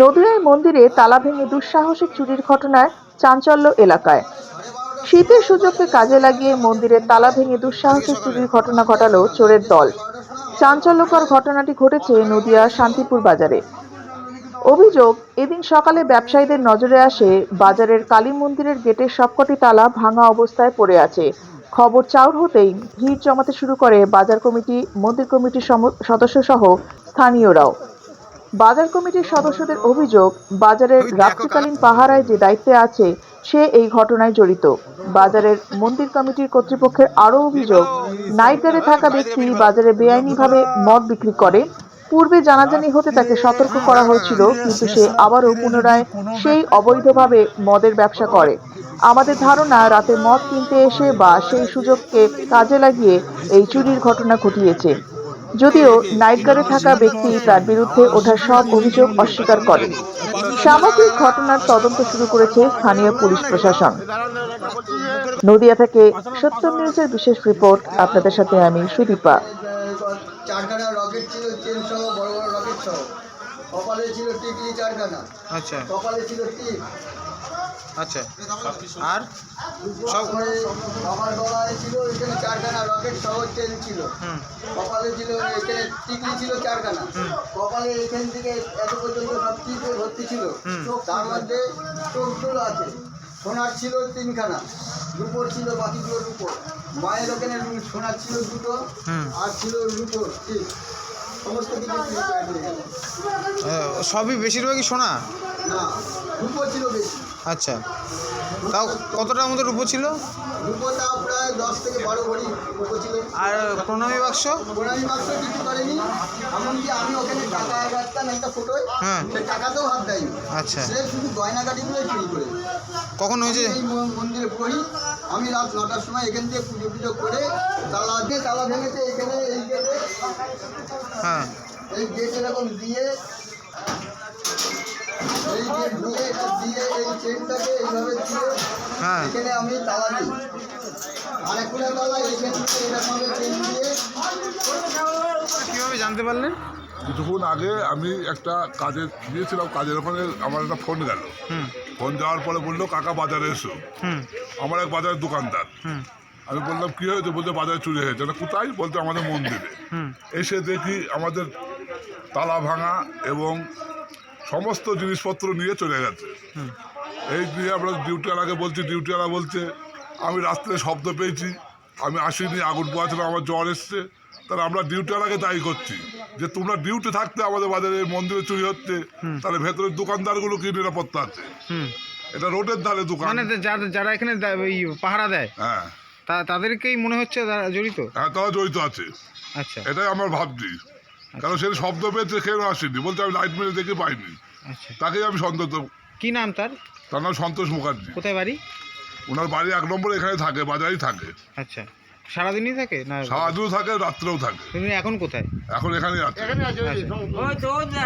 নদিয়ায় মন্দিরে তালা ভেঙে দুঃসাহসিক চুরির ঘটনায় চাঞ্চল্য এলাকায়। শীতের সুযোগকে কাজে লাগিয়ে মন্দিরের তালা ভেঙে দুঃসাহসিক চুরির ঘটনা ঘটালো চোরের দল। চাঞ্চল্যকর ঘটনাটি ঘটেছে নদিয়া শান্তিপুর বাজারে। অভিযোগ, এদিন সকালে ব্যবসায়ীদের নজরে আসে বাজারের কালী মন্দিরের গেটের সবকটি তালা ভাঙা অবস্থায় পড়ে আছে। খবর চাউর হতেই ভিড় জমাতে শুরু করে বাজার কমিটি, মন্দির কমিটির সদস্য সহ স্থানীয়রাও। বাজার কমিটির সদস্যদের অভিযোগ বাজারের রাত্রিকালীন পাহারায় যে দায়িত্বে আছে সে এই ঘটনায় জড়িত। বাজারের মন্দির কমিটির কর্তৃপক্ষের আরও অভিযোগ নাইট গার্ডে থাকা ব্যক্তি বাজারে বেআইনিভাবে মদ বিক্রি করে। পূর্বে জানাজানি হতে তাকে সতর্ক করা হয়েছিল কিন্তু সে আবারও পুনরায় সেই অবৈধভাবে মদের ব্যবসা করে। আমাদের ধারণা রাতে মদ কিনতে এসে বা সেই সুযোগকে কাজে লাগিয়ে এই চুরির ঘটনা ঘটিয়েছে। যদিও নাইটগারে থাকা ব্যক্তি তার বিরুদ্ধে ওঠা সব অভিযোগ অস্বীকার করে সামগ্রিক ঘটনার তদন্ত শুরু করেছে স্থানীয় পুলিশ প্রশাসন। নদিয়া থেকে সত্য নিউজের বিশেষ রিপোর্ট আপনাদের সাথে আমি সুদীপা। চারখানা রকেট ছিল চেন সহ বড় বড় রকেট সহ। কপালে ছিল টিকলি চারখানা। আচ্ছা। কপালে ছিল টিপ। আচ্ছা। আর? সব আমার গলায় ছিল এখানে চারখানা রকেট সহ চেন ছিল। কপালে ছিল এখানে টিকলি ছিল চারখানা। কপালে এখান থেকে এত পর্যন্ত সব টিপে ভর্তি ছিল। তার মধ্যে চোখগুলো আছে। সোনার ছিল তিনখানা রুপোর ছিল বাকিগুলো রুপোর। মায়ের ওখানে সোনার ছিল দুটো আর ছিল রুপোর ঠিক সবই বেশিরভাগই সোনা? না রুপো ছিল বেশি। আচ্ছা। তাও কতটার মতো রূপো ছিল? প্রায় দশ থেকে বারো ভরি রুপো ছিল। আর প্রণামী বাক্স? কিছু করেনি। এমনকি আমি ওখানে টাকা রাখতাম একটা ফটোয় হ্যাঁ। টাকাতেও হাত দেয়নি। আচ্ছা। সে শুধু চুরি করে। কখন হয়েছে? এই মন্দিরে পুরোহিত আমি রাত নটার সময় এখান থেকে পুজো পুজো করে তালা দিয়ে তালা ভেঙেছে। এখানে এই গেটে হ্যাঁ। এই গেট এরকম দিয়ে গেট দিয়ে এটা দিয়ে এই চেনটাকে এইভাবে দিয়ে হ্যাঁ। এখানে আমি তালা দিই। আর তালা এখান থেকে এরকমভাবে চেন দিয়ে কীভাবে জানতে পারলেন কিছুক্ষণ আগে আমি একটা কাজে গিয়েছিলাম কাজের ওখানে আমার একটা ফোন গেল। হুম। ফোন যাওয়ার পরে বলল কাকা বাজারে এসো। হুম। আমার এক বাজারের দোকানদার। হুম। আমি বললাম কী হয়েছে? বলতে বাজারে চুরি হয়েছে। না কোথায়? বলতে আমাদের মন্দিরে। হুম। এসে দেখি আমাদের তালা ভাঙা এবং সমস্ত জিনিসপত্র নিয়ে চলে গেছে। হুম। এই নিয়ে আমরা ডিউটিওয়ালাকে বলছি ডিউটিওয়ালা বলছে আমি রাত্রে শব্দ পেয়েছি আমি আসিনি আগুন পোয়াছিলাম আমার জ্বর এসছে। তাহলে আমরা ডিউটিওয়ালাকে দায়ী করছি যে তোমরা ডিউটি থাকতে আমাদের বাজারে মন্দিরে চুরি হচ্ছে তাহলে ভেতরের দোকানদারগুলো কি নিরাপত্তা আছে? হুম। এটা রোডের ধারে দোকান। মানে যারা যারা এখানে পাহারা দেয় হ্যাঁ। তাদেরকেই মনে হচ্ছে জড়িত? হ্যাঁ তারা জড়িত আছে। আচ্ছা। এটাই আমার ভাবছি। কারণ সে শব্দ পেয়েছে কেন আসেনি। বলতে আমি লাইট মেরে দেখে পাইনি। আচ্ছা। তাকেই আমি সন্তোষ কি নাম তার? তার নাম সন্তোষ মুখার্জি। কোথায় বাড়ি? ওনার বাড়ি এক নম্বর এখানে থাকে বাজারেই থাকে। আচ্ছা। সারাদিনই থাকে? না সারাদিনও থাকে রাত্রেও থাকে। তুমি এখন কোথায়? এখন এখানেই আছে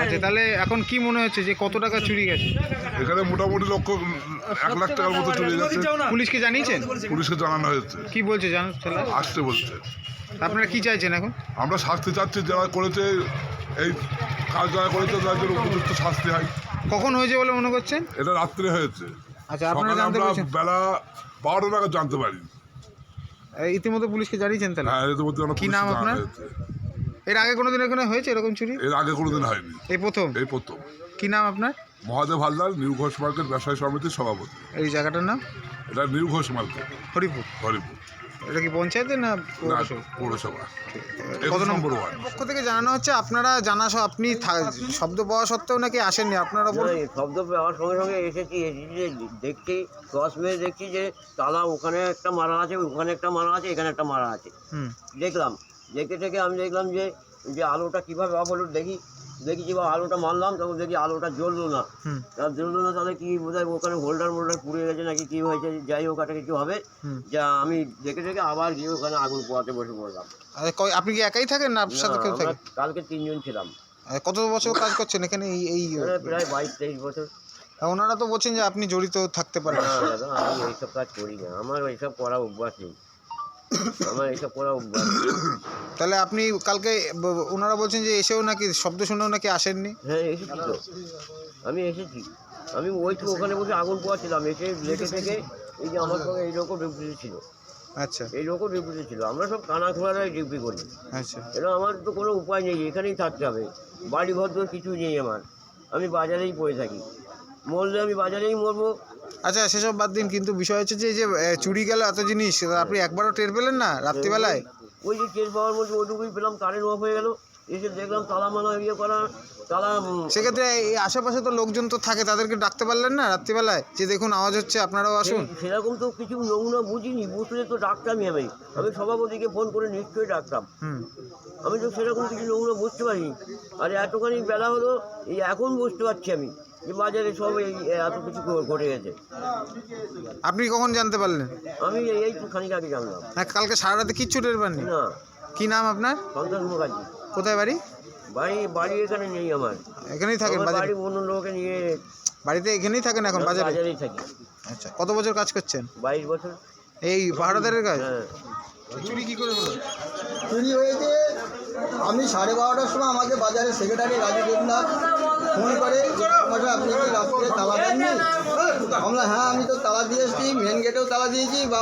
আচ্ছা তাহলে এখন কি মনে হচ্ছে যে কত টাকা চুরি গেছে? এখানে মোটামুটি লক্ষ এক লাখ টাকার মতো চলে যাচ্ছে পুলিশকে জানিয়েছেন পুলিশকে জানানো হয়েছে। কি বলছে জানো ছেলে আসতে বলছে। আপনারা কি চাইছেন এখন? আমরা শাস্তি চাচ্ছি যারা করেছে এই কাজ যারা করেছে তাদের জন্য উপযুক্ত শাস্তি হয়। কখন হয়েছে বলে মনে করছেন? এটা রাত্রে হয়েছে। আচ্ছা আপনারা জানতে আমরা বেলা বারোটা নাগাদ জানতে পারি ইতিমধ্যে পুলিশকে জানিয়েছেন তাহলে? হ্যাঁ ইতিমধ্যে মধ্যে আমরা কি নাম আপনার? এর আগে কোনোদিন এখানে হয়েছে এরকম চুরি? এর আগে কোনোদিন হয়নি। এই প্রথম? এই প্রথম। কি নাম আপনার? মহাদেব হালদার নিউ ঘোষ মার্কেট ব্যবসায়ী সমিতির সভাপতি। এই জায়গাটার নাম? এটা নিউ ঘোষ মার্কেট। হরিপুর। হরিপুর। এটা কি পঞ্চায়েতের না পৌরসভা? কত নম্বর ওয়ার্ড? পক্ষ থেকে জানানো হচ্ছে আপনারা জানা আপনি শব্দ পাওয়া সত্ত্বেও নাকি আসেননি আপনার ওপর? শব্দ পাওয়ার সঙ্গে সঙ্গে এসেছি এসেছি যে দেখছি টস মেরে দেখছি যে তালা ওখানে একটা মারা আছে ওখানে একটা মারা আছে এখানে একটা মারা আছে। দেখলাম দেখে থেকে আমি দেখলাম যে যে আলোটা কীভাবে হলো দেখি। দেখি যে আলোটা মারলাম তখন দেখি আলোটা জ্বললো না। আর জ্বললো না তাহলে কি বোধ হয় ওখানে হোল্ডার মোল্ডার পুড়ে গেছে নাকি কী হয়েছে যাই হোক একটা কিছু হবে। যা আমি দেখে দেখে আবার গিয়ে ওখানে আগুন পোয়াতে বসে পড়লাম। আপনি কি একাই থাকেন না আপনার সাথে কেউ থাকে? কালকে তিনজন ছিলাম। কত বছর কাজ করছেন এখানে এই এই প্রায় বাইশ তেইশ বছর। ওনারা তো বলছেন যে আপনি জড়িত থাকতে পারেন। আমি এইসব কাজ করি না। আমার ওইসব করা অভ্যাস নেই। আমার এইসব করা অভ্যাস। তাহলে আপনি কালকে ওনারা বলছেন যে এসেও নাকি শব্দ শুনেও নাকি আসেননি? হ্যাঁ এসেছি তো। আমি এসেছি। আমি ওই তো ওখানে বসে আগুন পোয়াচ্ছিলাম এসে লেগে থেকে এই যে আমার সঙ্গে এই রকম ডিউটি ছিল। আচ্ছা। এই রকম ডিউটি ছিল। আমরা সব কানা খোলারাই ডিউটি করি। আচ্ছা। এটা আমার তো কোনো উপায় নেই এখানেই থাকতে হবে। বাড়ি ঘর কিছুই নেই আমার। আমি বাজারেই পড়ে থাকি। মরলে আমি বাজারেই মরবো আচ্ছা সেসব বাদ দিন কিন্তু বিষয় হচ্ছে যে এই যে এ, চুরি গেল এত জিনিস আপনি একবারও টের পেলেন না রাত্রিবেলায়? ওই যে টের পাওয়ার মধ্যে ওইটুকুই পেলাম কারেন্ট অফ হয়ে গেল। এসে দেখলাম তালা মালা ইয়ে করা তালা উম, সেক্ষেত্রে এই আশেপাশে তো লোকজন তো থাকে তাদেরকে ডাকতে পারলেন না রাত্রিবেলায়? যে দেখুন আওয়াজ হচ্ছে আপনারাও আসুন। সে- সেরকম তো কিছু নমুনা বুঝিনি বুঝলে তো ডাকতামই আমি। আমি সভাপতিকে ফোন করে নিশ্চয়ই ডাকতাম। হুম। আমি তো সেরকম কিছু নমুনা বুঝতে পারিনি। আর এতখানি বেলা হলো এই এখন বুঝতে পারছি আমি যে বাজারে সব এই এত কিছু ঘটে গেছে। আপনি কখন জানতে পারলেন? আমি এই- খানিক আগে জানলাম। না কালকে সারা রাতে কিচ্ছু টের পাননি? না। কি নাম আপনার? সন্তান মুখার্জি। কোথায় বাড়ি? বাড়ি বাড়ি এখানে নেই আমার। এখানেই থাকেন বাড়ি অন্য লোকে নিয়ে বাড়িতে এখানেই থাকেন এখন বাজারে? বাজারেই থাকি। আচ্ছা কত বছর কাজ করছেন? বাইশ বছর। এই পাহাড়াদারের কাজ? হ্যাঁ। চুরি কি করে হলো? চুরি হয়েছে আমি সাড়ে বারোটার সময় আমাকে বাজারের সেক্রেটারি রাজু দেবনাথ ফোন করে মাসে আপনি কি রাত্রে তালা দেননি? আমরা হ্যাঁ আমি তো তালা দিয়ে এসেছি মেন গেটেও তালা দিয়েছি বা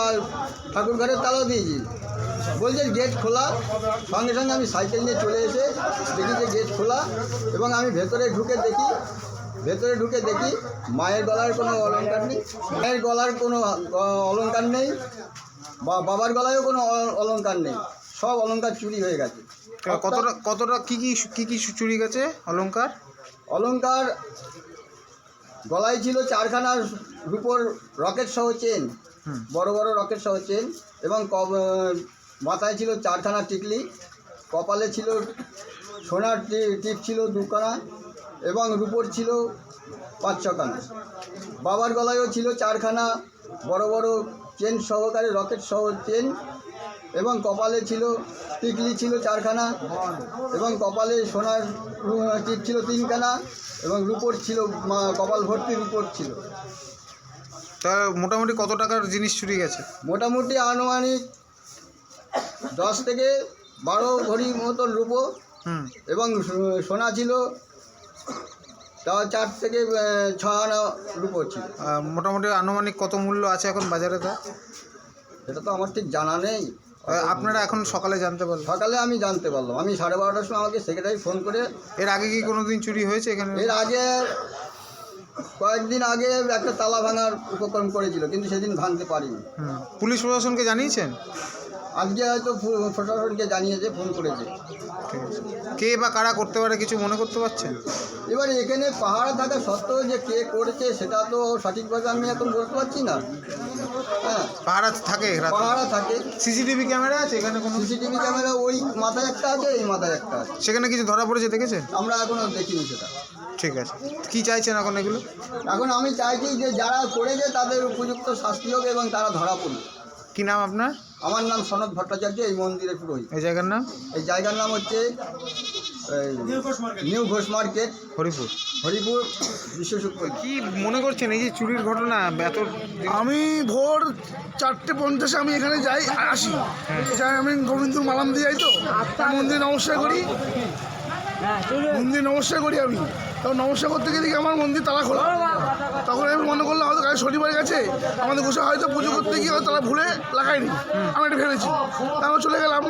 ঠাকুর ঘরের তালাও দিয়েছি। বলছে গেট খোলা। সঙ্গে সঙ্গে আমি সাইকেল নিয়ে চলে এসে দেখি যে গেট খোলা এবং আমি ভেতরে ঢুকে দেখি ভেতরে ঢুকে দেখি মায়ের গলার কোনো অলংকার নেই মায়ের গলার কোনো আহ, অলংকার নেই বা বাবার গলায়ও কোনো অ- অলংকার নেই সব অলংকার চুরি হয়ে গেছে। কতটা কতটা কি কি কি কি চুরি গেছে অলংকার অলংকার গলায় ছিল চারখানা রূপোর রকেট সহ চেন। বড় বড় রকেট সহ চেন এবং মাথায় ছিল চারখানা টিকলি কপালে ছিল সোনার টিপ ছিল দুখানা এবং রূপোর ছিল পাঁচ ছখানা বাবার গলায়ও ছিল চারখানা বড় বড় চেন সহকারে রকেট সহ চেন এবং কপালে ছিল টিকলি ছিল চারখানা এবং কপালে সোনার টিপ ছিল তিনখানা এবং রুপোর ছিল কপাল ভর্তি রুপোর ছিল। তা মোটামুটি কত টাকার জিনিস চুরি গেছে? মোটামুটি আনুমানিক দশ থেকে বারো ভরি মতন রুপো এবং সোনা ছিল তা চার থেকে ছ আনা রুপো ছিল। মোটামুটি আনুমানিক কত মূল্য আছে এখন বাজারে তা? এটা তো আমার ঠিক জানা নেই। আপনারা এখন সকালে জানতে পারলেন? সকালে আমি জানতে পারলাম। আমি সাড়ে বারোটার সময় আমাকে সেক্রেটারি ফোন করে এর আগে কি কোনো দিন চুরি হয়েছে এখানে? এর আগে কয়েকদিন আগে একটা তালা ভাঙার উপক্রম করেছিল কিন্তু সেদিন ভাঙতে পারিনি। পুলিশ প্রশাসনকে জানিয়েছেন? আজকে হয়তো প্রশাসনকে জানিয়েছে ফোন করেছে। কে বা কারা করতে পারে কিছু মনে করতে পারছেন? এবার এখানে পাহাড় থাকা সত্ত্বেও যে কে করেছে সেটা তো সঠিকভাবে আমি এখন বলতে পারছি না। হ্যাঁ পাহারা থাকে পাহাড়া থাকে। সিসিটিভি ক্যামেরা আছে এখানে কোনো সিসিটিভি ক্যামেরা ওই মাথায় একটা আছে এই মাথায় একটা আছে। সেখানে কিছু ধরা পড়েছে দেখেছে? আমরা এখনও দেখিনি সেটা। ঠিক আছে। কি চাইছেন এখন এগুলো? এখন আমি চাইছি যে যারা করেছে তাদের উপযুক্ত শাস্তি হোক এবং তারা ধরা পড়ুক। কি নাম আপনার? আমার নাম সনদ ভট্টাচার্য এই মন্দিরের পুরোহিত। এই জায়গার নাম? এই জায়গার নাম হচ্ছে নিউ ঘোষ মার্কেট। হরিপুর। হরিপুর বিশ্ব কি মনে করছেন এই যে চুরির ঘটনা এত আমি ভোর চারটে পঞ্চাশে আমি এখানে যাই আসি। এখানে আমি গোবিন্দুর মালাম দিয়ে যাই তো। মন্দির নমস্কার করি। মন্দিরে নমস্কার করি আমি। তখন নমস্কার করতে গিয়ে দেখি আমার মন্দির তালা খোলা। তখন আমি মনে করলাম হয়তো কাল শনিবার গেছে। আমাদের গোসা হয়তো পুজো করতে গিয়ে হয়তো তালা ভুলে লাগাইনি। আমি এটা ভেবেছি। তারপর চলে গেলাম।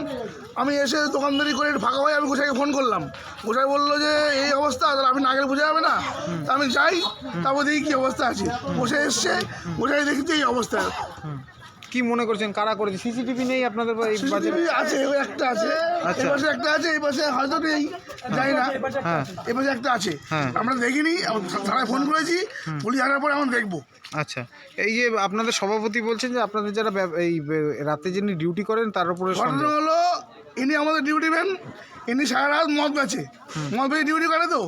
আমি এসে দোকানদারি করে ফাঁকা হয়ে আমি গোসাইকে ফোন করলাম। গোসাই বলল যে এই অবস্থা তাহলে আপনি না গেলে বোঝা যাবে না। তা আমি যাই তারপর দেখি কী অবস্থা আছে। গোসাই এসছে। গোসাই দেখি এই অবস্থা। কি মনে করছেন? কারা করেছে? সিসিটিভি নেই আপনাদের এই বাজারে? সিসিটিভি আছে ওই একটা আছে। আচ্ছা। এই পাশে একটা আছে এই পাশে হয়তো নেই যাই না। হ্যাঁ। এই পাশে একটা আছে। হ্যাঁ। আমরা দেখিনি থানায় ফোন করেছি পুলিশ আসার পরে আমরা দেখব। আচ্ছা। এই যে আপনাদের সভাপতি বলছেন যে আপনাদের যারা ব্যব- এই বে- রাতে যিনি ডিউটি করেন তার উপরে ঘটনা হলো ইনি আমাদের ডিউটি ম্যান ইনি সারা রাত মদ বেচে। মদ বেচে ডিউটি করে তো।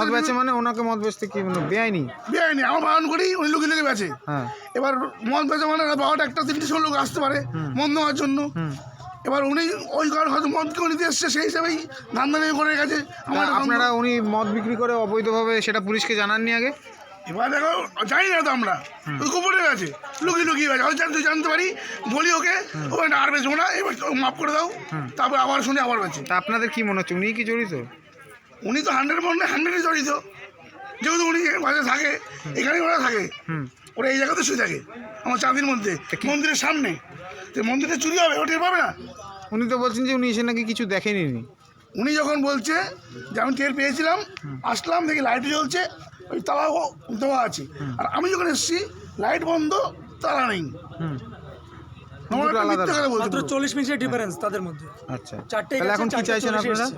মদ বেচে মানে ওনাকে মদ বেচতে কি মানে বেআইনি বেআইনি আমার বারণ করি উনি লুকিয়ে লুকিয়ে বেচে। হ্যাঁ। এবার মদ বেচে মানে বারোটা একটা তিনটে সময় লোক আসতে পারে মদ নেওয়ার জন্য। এবার উনি ওই কারণে হয়তো মদ কেউ নিতে এসছে সেই হিসাবেই ধান্দা নিয়ে করে গেছে। আপনারা উনি মদ বিক্রি করে অবৈধভাবে সেটা পুলিশকে জানাননি আগে? এবার দেখো জানি না তো আমরা। ওই গোপনে আছে লুকিয়ে লুকিয়ে আছে হয়তো জানতে জানতে পারি বলি ওকে ও না আর বেচবো না এবার মাফ করে দাও। তারপর আবার শুনে আবার বেচে তা আপনাদের কি মনে হচ্ছে? উনি কি জড়িত? উনি তো হান্ড্রেড পয়েন্টে হান্ড্রেডে জড়িত। যেহেতু উনি বাজারে থাকে এখানেই ওরা থাকে। ওরা এই জায়গাতে শুয়ে থাকে আমার চাঁদির মধ্যে মন্দিরের সামনে। তো মন্দিরে চুরি হবে ওটা পাবে না? উনি তো বলছেন যে উনি এসে নাকি কিছু দেখেনি উনি যখন বলছে যে আমি টের পেয়েছিলাম আসলাম দেখি লাইট জ্বলছে ওই তালা দেওয়া আছে। আর আমি যখন এসেছি লাইট বন্ধ তালা নেই। চল্লিশ মিনিটের ডিফারেন্স তাদের মধ্যে। আচ্ছা। চারটে এখন কি চাইছেন আপনারা?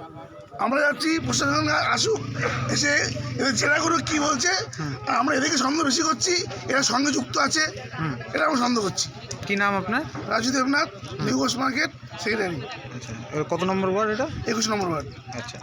আমরা যাচ্ছি প্রশাসন আসুক এসে এদের জেরা করুক কি বলছে আর আমরা এদেরকে সন্দেহ বেশি করছি এরা সঙ্গে যুক্ত আছে এটা আমরা সন্দেহ করছি। কি নাম আপনার? Raju Debnath new market secretary. আচ্ছা। কত নম্বর ওয়ার্ড এটা? একুশ নম্বর ওয়ার্ড। আচ্ছা।